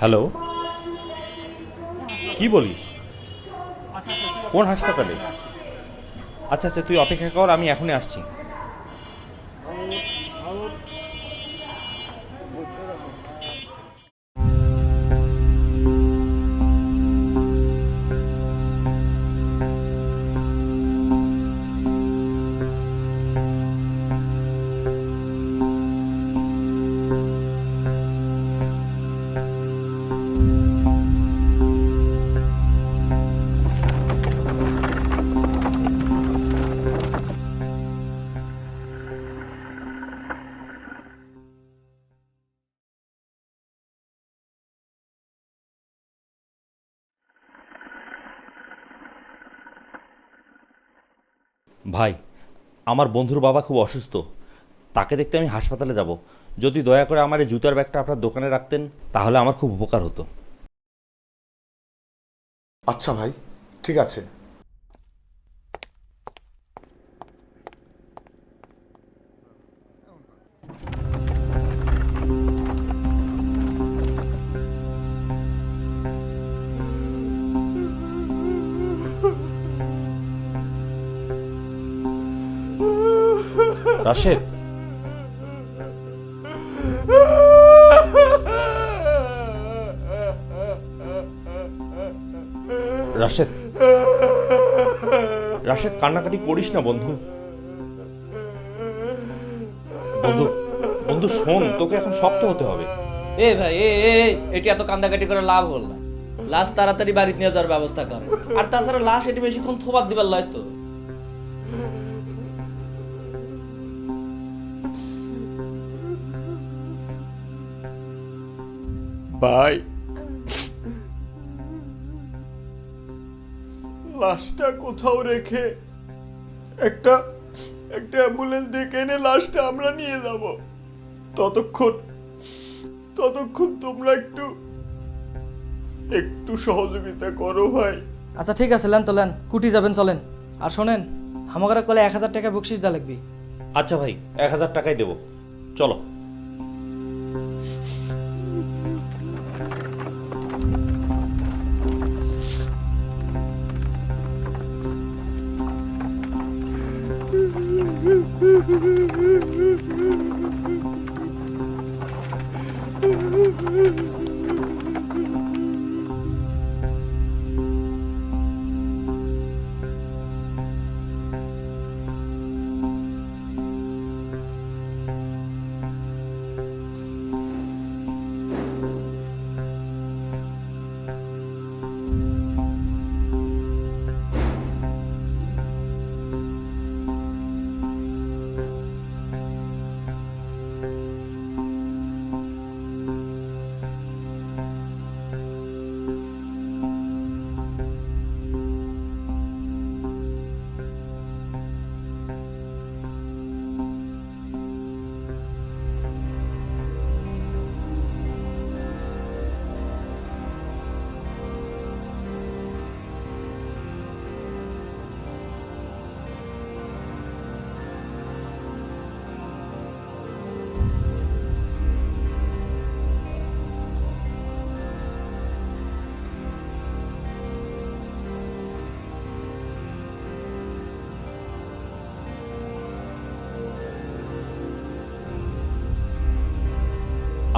Hello? কি বলিস? কোন হাসপাতালে? আচ্ছা আচ্ছা তুই অপেক্ষা কর আমি এখনই আসছি। ভাই, আমার বন্ধুর বাবা খুব অসুস্থ। তাকে দেখতে আমি হাসপাতালে যাব। যদি দয়া করে আমার এই জুতার ব্যাগটা আপনার দোকানে রাখতেন, তাহলে আমার খুব উপকার হতো। আচ্ছা ভাই, ঠিক আছে। রাশেদ। রাশেদ। রাশেদ, কান্নাকাটি করিস না, বন্ধু। বন্ধু বন্ধু, শোন, তোকে এখন শক্ত হতে হবে। এ ভাই, এ এটি এত কান্দাকাটি করে লাভ হল না। লাশ তাড়াতাড়ি বাড়িতে নিয়ে যাওয়ার ব্যবস্থা করে। আর তাছাড়া লাশ এটি বেশিক্ষণ থোবাদ দিবার লয় তো। ভাই লাশটা কোথাও রেখে একটা একটা অ্যাম্বুলেন্স ডেকে এনে লাশটা আমরা নিয়ে যাব। ততক্ষণ ততক্ষণ তোমরা একটু একটু সহযোগিতা করো ভাই। আচ্ছা ঠিক আছে লেন তো লেন কুটি যাবেন চলেন। আর শোনেন হামাগারা কলে এক হাজার টাকা বকশিস দা লাগবি। আচ্ছা ভাই এক হাজার টাকাই দেবো। চলো। Mm-hmm.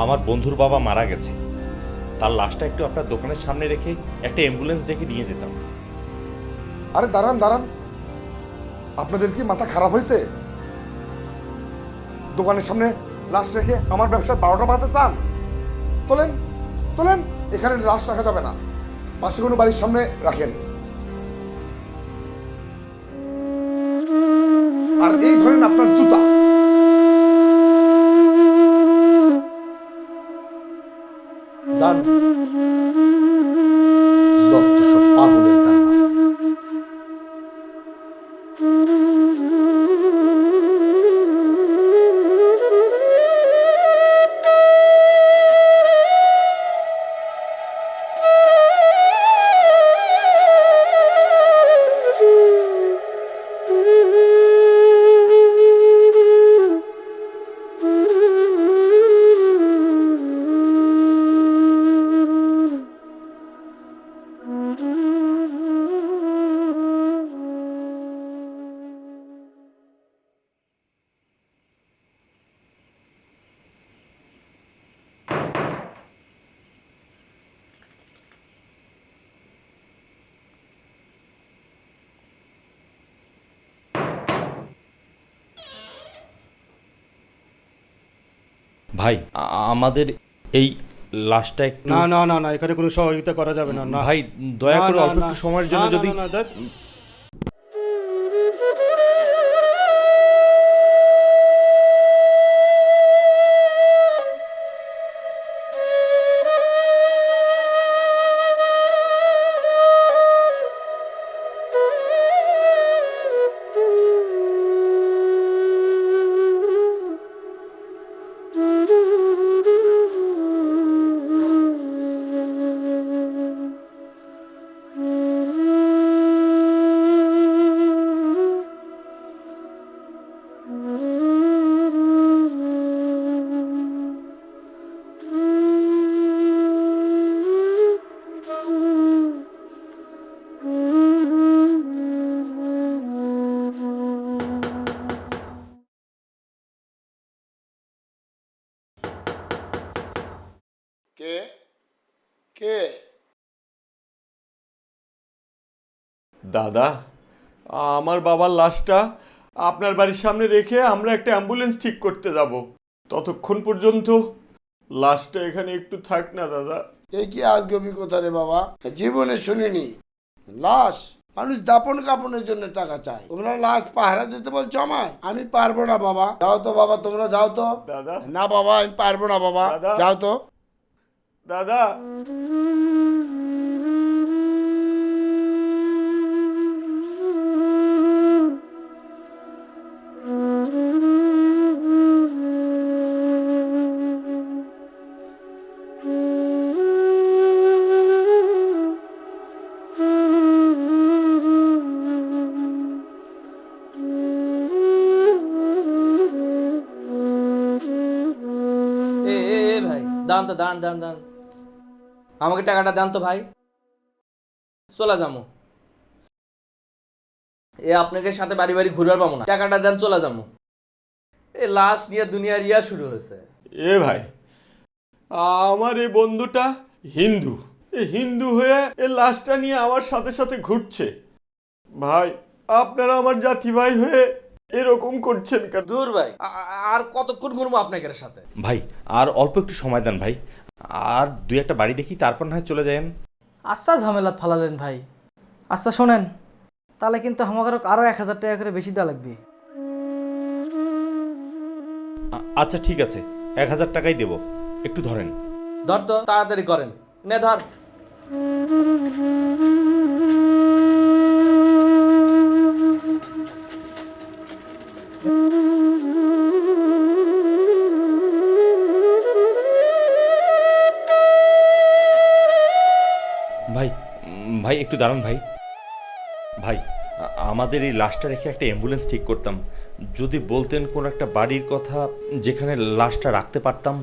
আমার বন্ধুর বাবা মারা গেছে। তার লাশটা একটু আপনার দোকানের সামনে রেখে একটা অ্যাম্বুলেন্স ডেকে নিয়ে যেতাম। আরে দাঁড়ান দাঁড়ান। আপনাদের কি মাথা খারাপ হয়েছে? দোকানের সামনে লাশ রেখে আমার ব্যবসার বারোটা বাজতে চান? তোলেন তোলেন, এখানে লাশ রাখা যাবে না। পাশে কোনো বাড়ির সামনে রাখেন। আর এই ধরেন আপনার জুতা। ভাই আমাদের এই লাস্টটা একটু না না না না এখানে কোনো সহযোগিতা করা যাবে না না। ভাই দয়া করে অল্প একটু সময়ের জন্য যদি দাদা আমার বাবার লাশটা আপনার বাড়ির সামনে রেখে আমরা একটা অ্যাম্বুলেন্স ঠিক করতে যাব। ততক্ষণ পর্যন্ত লাশটা এখানে একটু থাক না দাদা। এই কি আজকে অভিজ্ঞতা রে বাবা? জীবনে শুনিনি। লাশ মানুষ দাপন কাপনের জন্য টাকা চায়। তোমরা লাশ পাহারা দিতে বলছো আমায়? আমি পারব না বাবা। যাও তো বাবা তোমরা যাও তো। দাদা। না বাবা আমি পারব না বাবা। যাও তো। দাদা। দান তো, দান দান দান। আমাকে টাকাটা দান তো ভাই। চলে যাব এ আপনাকে সাথে বাড়ি বাড়ি ঘুরবার পাবো না। টাকাটা দেন, চলে যাব এ লাশ নিয়ে দুনিয়ার ইয়া শুরু হয়েছে। এ ভাই, আমার এই বন্ধুটা হিন্দু। এই হিন্দু হয়ে এ লাশটা নিয়ে আমার সাথে সাথে ঘুরছে। ভাই, আপনারা আমার জাতি ভাই হয়ে এরকম করছেন কেন? দূর ভাই আর কতক্ষণ ঘুরবো আপনাদের সাথে? ভাই আর অল্প একটু সময় দেন ভাই। আর দুই একটা বাড়ি দেখি তারপর না হয় চলে যায়েন। আচ্ছা ঝামেলা ফালালেন ভাই। আচ্ছা শোনেন তাহলে কিন্তু আমাকে আরও এক হাজার টাকা করে বেশি দেওয়া লাগবে। আ- আচ্ছা ঠিক আছে এক হাজার টাকাই দেবো। একটু ধরেন। ধর তো তাড়াতাড়ি করেন। নে ধর। একটু দাঁড়ান ভাই। ভাই, আমাদের এই লাশটা রেখে একটা অ্যাম্বুলেন্স ঠিক করতাম। যদি বলতেন কোন একটা বাড়ির কথা যেখানে লাশটা রাখতে পারতাম।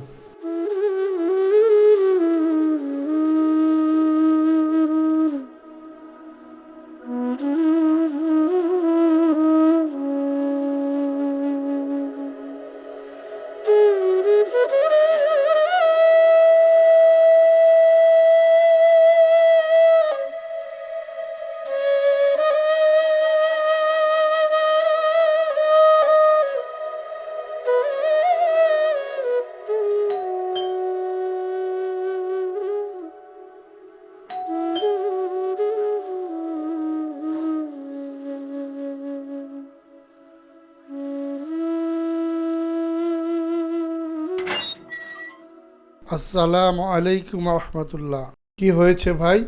আসসালামু আলাইকুম রহমতুল্লাহ। কি হয়েছে ভাই?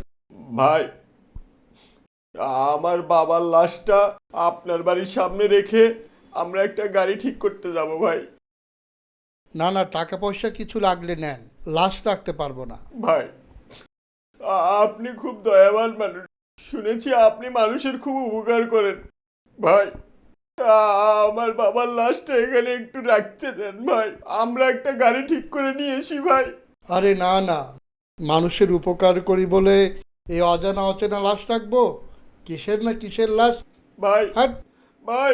ভাই আমার বাবার লাশটা আপনার বাড়ির সামনে রেখে আমরা একটা গাড়ি ঠিক করতে যাব ভাই। না না টাকা পয়সা কিছু লাগলে নেন লাশ রাখতে পারব না। ভাই আপনি খুব দয়াবান মানুষ শুনেছি আপনি মানুষের খুব উপকার করেন। ভাই আমার বাবার লাশটা এখানে একটু রাখতে দেন ভাই। আমরা একটা গাড়ি ঠিক করে নিয়ে এসি ভাই। আরে না না। মানুষের উপকার করি বলে এই অজানা অচেনা লাশ রাখব? কিসের না কিসের লাশ? ভাই। হাট ভাই।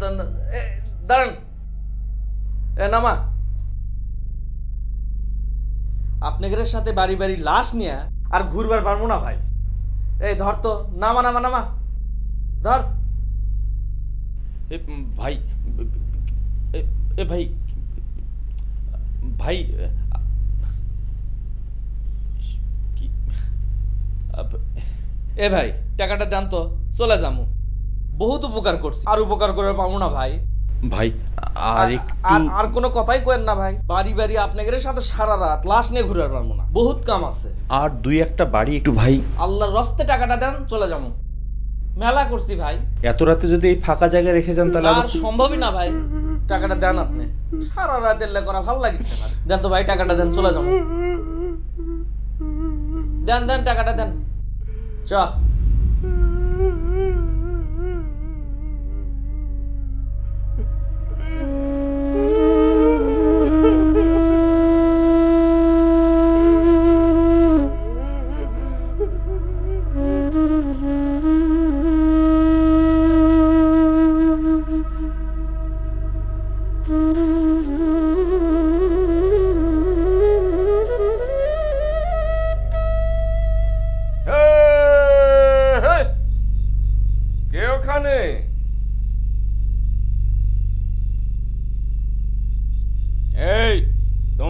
দাঁড়ান। এ, নামা। আপনাদের সাথে বাড়ি বাড়ি লাশ নিয়ে আর ঘুরবার পারব না ভাই। এই ধর তো নামা নামা নামা। ধর। এ ভাই এ এ ভাই ভাই কি? এ ভাই টাকাটা দেন তো চলে যামু। বহুত উপকার করছি। আর উপকার করে পাবো না ভাই। ভাই আর একটু আর আর কোনো কথাই কয়েন না ভাই। বাড়ি বাড়ি আপনাদের সাথে সারা রাত লাশ নিয়ে ঘুরে পারব না। বহুত কাম আছে। আর দুই একটা বাড়ি একটু ভাই। আল্লাহর রস্তে টাকাটা দেন চলে যাব। মেলা করছি ভাই। এত রাতে যদি এই ফাঁকা জায়গায় রেখে যান তাহলে আর সম্ভবই না ভাই। টাকাটা দেন আপনি। সারা রাত এলে করা ভালো লাগছে না। দেন তো ভাই টাকাটা দেন চলে যাব। দেন দেন টাকাটা দেন। চ।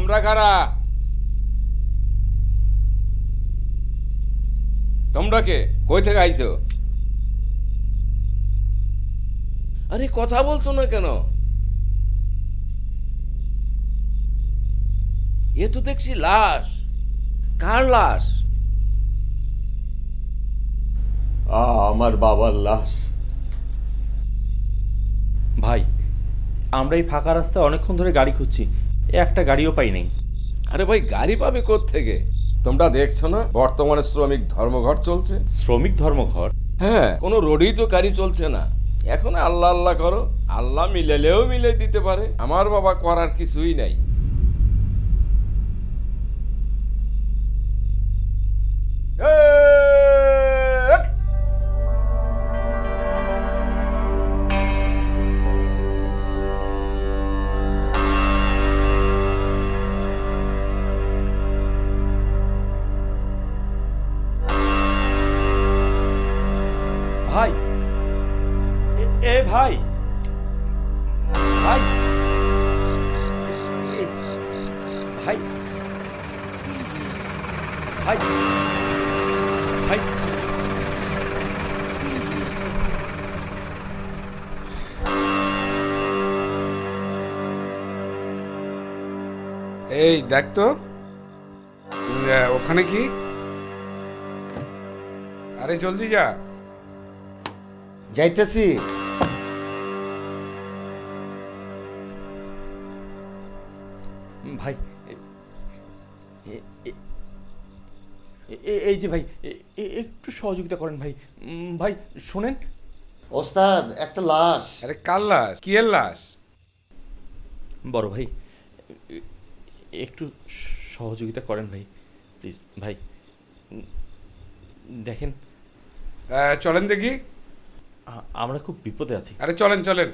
তোমরা কারা? তোমরা কে? কই থেকে আইছো? আরে কথা বলছো না কেন? এ তো দেখছি লাশ। কার লাশ? আমার বাবার লাশ। ভাই আমরা এই ফাঁকা রাস্তায় অনেকক্ষণ ধরে গাড়ি খুঁজছি। একটা গাড়িও পাই নাই। আরে ভাই গাড়ি পাবে থেকে তোমরা দেখছ না বর্তমানে শ্রমিক ধর্মঘট চলছে? শ্রমিক ধর্মঘট? হ্যাঁ কোনো রোডেই তো গাড়ি চলছে না। এখন আল্লাহ আল্লাহ করো আল্লাহ মিলেলেও মিলে দিতে পারে। আমার বাবা করার কিছুই নাই। দেখ তো। ওখানে কি? আরে জলদি যা। যাইতেছি। ভাই এই যে ভাই একটু সহযোগিতা করেন ভাই। ভাই শোনেন। ওস্তাদ একটা লাশ। আরে কার লাশ? কি এর লাশ? বড় ভাই একটু সহযোগিতা করেন ভাই প্লিজ ভাই দেখেন। চলেন দেখি। আমরা খুব বিপদে আছি। আরে চলেন চলেন।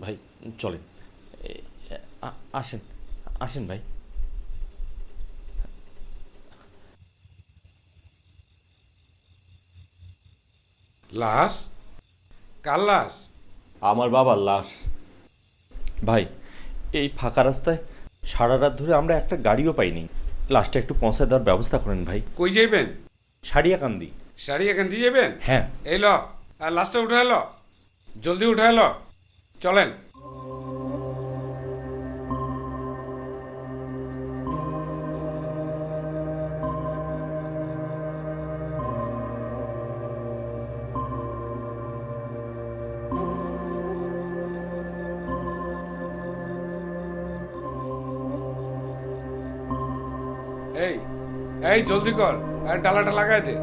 ভাই চলেন। আসেন আসেন ভাই। লাশ? কার লাশ? আমার বাবার লাশ। ভাই এই ফাঁকা রাস্তায় সারা রাত ধরে আমরা একটা গাড়িও পাইনি। লাস্টে একটু পৌঁছে দেওয়ার ব্যবস্থা করেন ভাই। কই যাইবেন? সারিয়াকান্দি। সারিয়াকান্দি যাবেন হ্যাঁ। এই ল আর লাস্টে উঠে এলো জলদি উঠে এলো চলেন। এই, জলদি কর। আর ডালাটা লাগাই দে।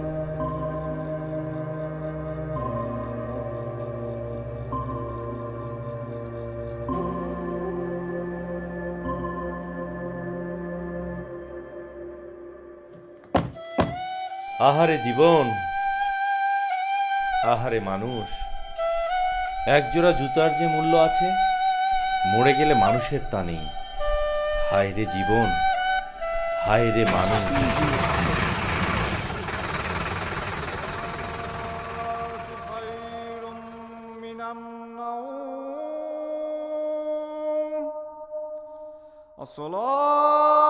আহারে জীবন, আহারে মানুষ। একজোড়া জুতার যে মূল্য আছে, মরে গেলে মানুষের তা নেই। হায় রে জীবন হায় রে মানুষ। الصلاة